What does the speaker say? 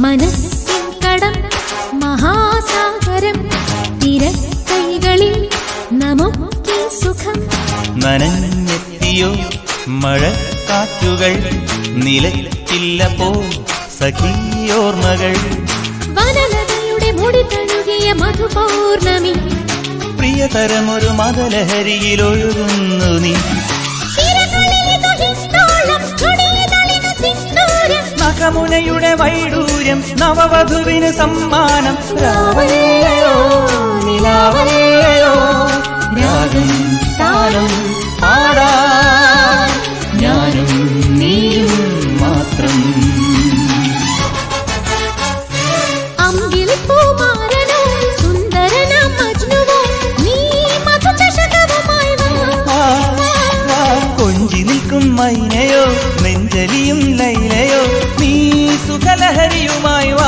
മനസ്സിൻ കടം മഹാസാഗരം തിരക്കൈകളിൽ നമുക്കീ സുഖം. നനഞ്ഞെത്തിയോ മഴക്കാറ്റുകൾ? നിലച്ചില്ല പോ സഖിയോർമ്മകൾ? വനലതയുടെ മുടി തഴുകിയ മധുപൗർണമി. പ്രിയതരമൊരു മതലഹരിയിലൊഴുകുന്നു നീ. നഖമുനയുടെ വൈഡൂര്യം നവവധുവിന് സമ്മാനം. രാവണേയോ നിലാവണേയോ രാഗം താളം പാടാ ഞാനും നീയും മാത്രം. കൊഞ്ചി നിൽക്കും മൈനയോ നെഞ്ചലിയും ലൈലയോ നീ സുഖലഹരിയുമായി വാ